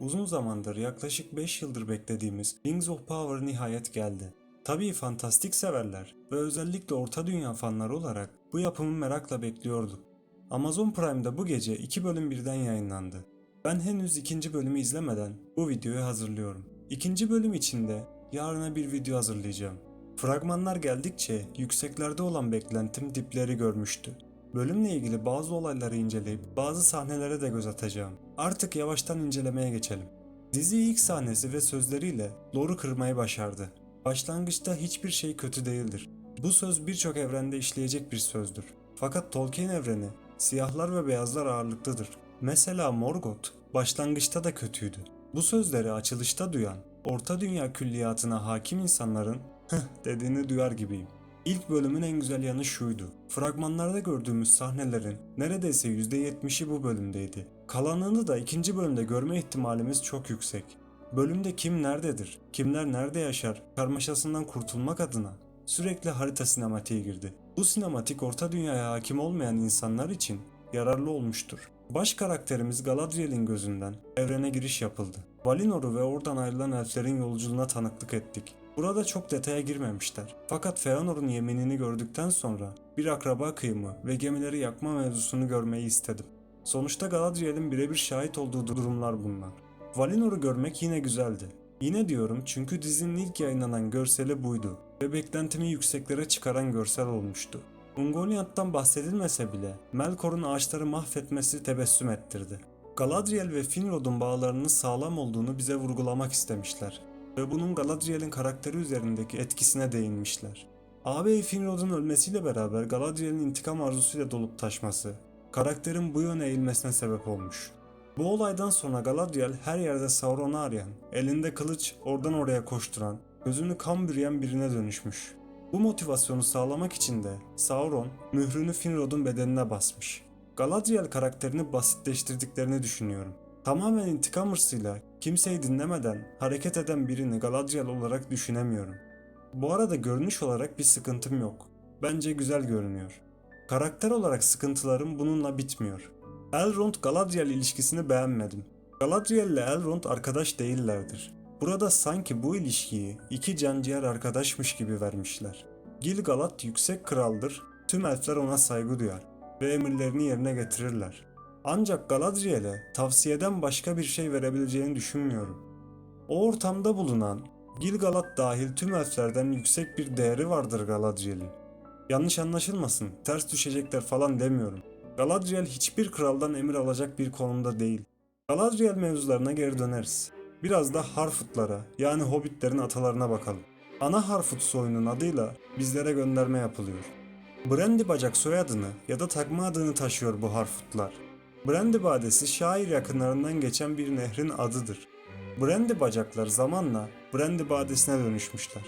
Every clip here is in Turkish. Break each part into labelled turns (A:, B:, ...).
A: Uzun zamandır yaklaşık 5 yıldır beklediğimiz Rings of Power nihayet geldi. Tabii fantastik severler ve özellikle Orta Dünya fanları olarak bu yapımı merakla bekliyorduk. Amazon Prime'da bu gece iki bölüm birden yayınlandı. Ben henüz ikinci bölümü izlemeden bu videoyu hazırlıyorum. İkinci bölüm içinde yarına bir video hazırlayacağım. Fragmanlar geldikçe yükseklerde olan beklentim dipleri görmüştü. Bölümle ilgili bazı olayları inceleyip bazı sahnelere de göz atacağım. Artık yavaştan incelemeye geçelim. Dizi ilk sahnesi ve sözleriyle lore'u kırmayı başardı. Başlangıçta hiçbir şey kötü değildir. Bu söz birçok evrende işleyecek bir sözdür. Fakat Tolkien evreni siyahlar ve beyazlar ağırlıklıdır. Mesela Morgoth başlangıçta da kötüydü. Bu sözleri açılışta duyan, Orta Dünya külliyatına hakim insanların hıh dediğini duyar gibiyim. İlk bölümün en güzel yanı şuydu. Fragmanlarda gördüğümüz sahnelerin neredeyse %70'i bu bölümdeydi. Kalanını da ikinci bölümde görme ihtimalimiz çok yüksek. Bölümde kim nerededir, kimler nerede yaşar karmaşasından kurtulmak adına sürekli harita sinematiği girdi. Bu sinematik orta dünyaya hakim olmayan insanlar için yararlı olmuştur. Baş karakterimiz Galadriel'in gözünden evrene giriş yapıldı. Valinor'u ve oradan ayrılan elflerin yolculuğuna tanıklık ettik. Burada çok detaya girmemişler. Fakat Feanor'un yeminini gördükten sonra bir akraba kıyımı ve gemileri yakma mevzusunu görmeyi istedim. Sonuçta Galadriel'in birebir şahit olduğu durumlar bunlar. Valinor'u görmek yine güzeldi. Yine diyorum çünkü dizinin ilk yayınlanan görseli buydu ve beklentimi yükseklere çıkaran görsel olmuştu. Ungoliant'tan bahsedilmese bile Melkor'un ağaçları mahvetmesi tebessüm ettirdi. Galadriel ve Finrod'un bağlarının sağlam olduğunu bize vurgulamak istemişler ve bunun Galadriel'in karakteri üzerindeki etkisine değinmişler. Ağabey Finrod'un ölmesiyle beraber Galadriel'in intikam arzusuyla dolup taşması, karakterin bu yöne eğilmesine sebep olmuş. Bu olaydan sonra Galadriel her yerde Sauron'u arayan, elinde kılıç oradan oraya koşturan, gözünü kan bürüyen birine dönüşmüş. Bu motivasyonu sağlamak için de Sauron mührünü Finrod'un bedenine basmış. Galadriel karakterini basitleştirdiklerini düşünüyorum. Tamamen intikam hırsıyla kimseyi dinlemeden hareket eden birini Galadriel olarak düşünemiyorum. Bu arada görünüş olarak bir sıkıntım yok. Bence güzel görünüyor. Karakter olarak sıkıntılarım bununla bitmiyor. Elrond-Galadriel ilişkisini beğenmedim. Galadriel ile Elrond arkadaş değillerdir. Burada sanki bu ilişkiyi iki canciğer arkadaşmış gibi vermişler. Gil-galad yüksek kraldır, tüm elfler ona saygı duyar ve emirlerini yerine getirirler. Ancak Galadriel'e tavsiyeden başka bir şey verebileceğini düşünmüyorum. O ortamda bulunan Gil-galad dahil tüm elflerden yüksek bir değeri vardır Galadriel'in. Yanlış anlaşılmasın, ters düşecekler falan demiyorum. Galadriel hiçbir kraldan emir alacak bir konumda değil. Galadriel mevzularına geri döneriz. Biraz da Harfoot'lara yani Hobbitlerin atalarına bakalım. Ana Harfoot soyunun adıyla bizlere gönderme yapılıyor. Brandy bacak soyadını ya da takma adını taşıyor bu Harfoot'lar. Brandy badesi şair yakınlarından geçen bir nehrin adıdır. Brandy bacaklar zamanla Brandy badesine dönüşmüşler.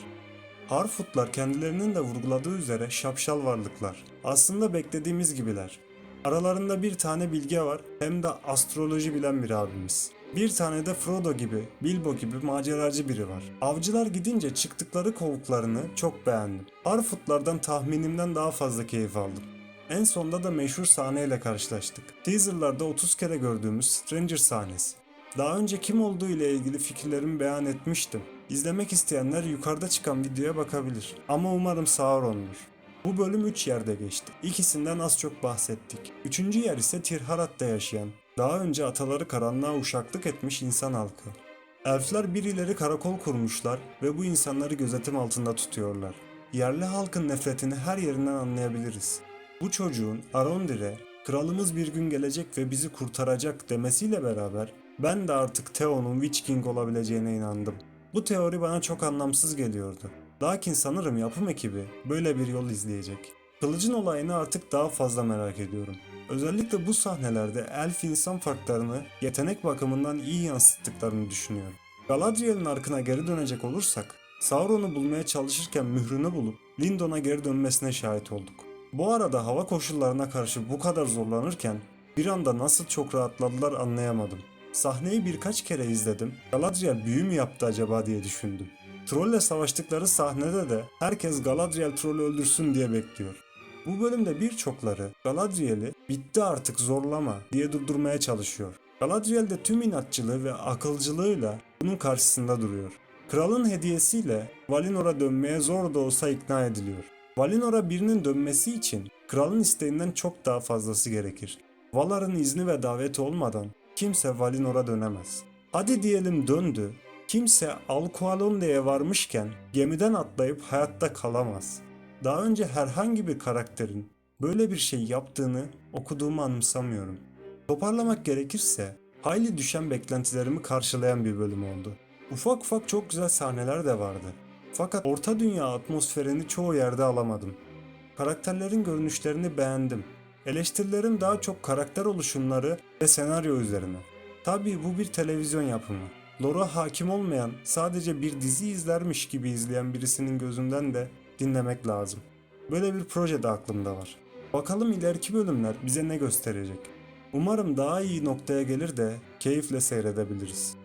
A: Harfoot'lar kendilerinin de vurguladığı üzere şapşal varlıklar. Aslında beklediğimiz gibiler. Aralarında bir tane bilge var hem de astroloji bilen bir abimiz. Bir tane de Frodo gibi, Bilbo gibi maceracı biri var. Avcılar gidince çıktıkları kovuklarını çok beğendim. Harfoot'lardan tahminimden daha fazla keyif aldım. En sonda da meşhur sahneyle karşılaştık. Teaserlarda 30 kere gördüğümüz Stranger sahnesi. Daha önce kim olduğu ile ilgili fikirlerimi beyan etmiştim. İzlemek isteyenler yukarıda çıkan videoya bakabilir. Ama umarım Sauron'dur. Bu bölüm 3 yerde geçti. İkisinden az çok bahsettik. Üçüncü yer ise Tirharat'ta yaşayan, daha önce ataları karanlığa uşaklık etmiş insan halkı. Elfler birileri karakol kurmuşlar ve bu insanları gözetim altında tutuyorlar. Yerli halkın nefretini her yerinden anlayabiliriz. Bu çocuğun Arondir'e kralımız bir gün gelecek ve bizi kurtaracak demesiyle beraber ben de artık Theon'un Witch King olabileceğine inandım. Bu teori bana çok anlamsız geliyordu. Lakin sanırım yapım ekibi böyle bir yol izleyecek. Kılıcın olayını artık daha fazla merak ediyorum. Özellikle bu sahnelerde elf insan farklarını yetenek bakımından iyi yansıttıklarını düşünüyorum. Galadriel'in arkına geri dönecek olursak, Sauron'u bulmaya çalışırken mührünü bulup Lindon'a geri dönmesine şahit olduk. Bu arada hava koşullarına karşı bu kadar zorlanırken bir anda nasıl çok rahatladılar anlayamadım. Sahneyi birkaç kere izledim. Galadriel büyü mü yaptı acaba diye düşündüm. Troll'le savaştıkları sahnede de herkes Galadriel Troll'ü öldürsün diye bekliyor. Bu bölümde birçokları Galadriel'i bitti artık zorlama diye durdurmaya çalışıyor. Galadriel de tüm inatçılığı ve akılcılığıyla bunun karşısında duruyor. Kralın hediyesiyle Valinor'a dönmeye zor da olsa ikna ediliyor. Valinor'a birinin dönmesi için kralın isteğinden çok daha fazlası gerekir. Valar'ın izni ve daveti olmadan kimse Valinor'a dönemez. Hadi diyelim döndü. Kimse Alqualonda'ya varmışken gemiden atlayıp hayatta kalamaz. Daha önce herhangi bir karakterin böyle bir şey yaptığını okuduğumu anımsamıyorum. Toparlamak gerekirse hayli düşen beklentilerimi karşılayan bir bölüm oldu. Ufak ufak çok güzel sahneler de vardı. Fakat Orta Dünya atmosferini çoğu yerde alamadım. Karakterlerin görünüşlerini beğendim. Eleştirilerim daha çok karakter oluşumları ve senaryo üzerine. Tabii bu bir televizyon yapımı. Lora hakim olmayan, sadece bir dizi izlermiş gibi izleyen birisinin gözünden de dinlemek lazım. Böyle bir proje de aklımda var. Bakalım ileriki bölümler bize ne gösterecek. Umarım daha iyi noktaya gelir de keyifle seyredebiliriz.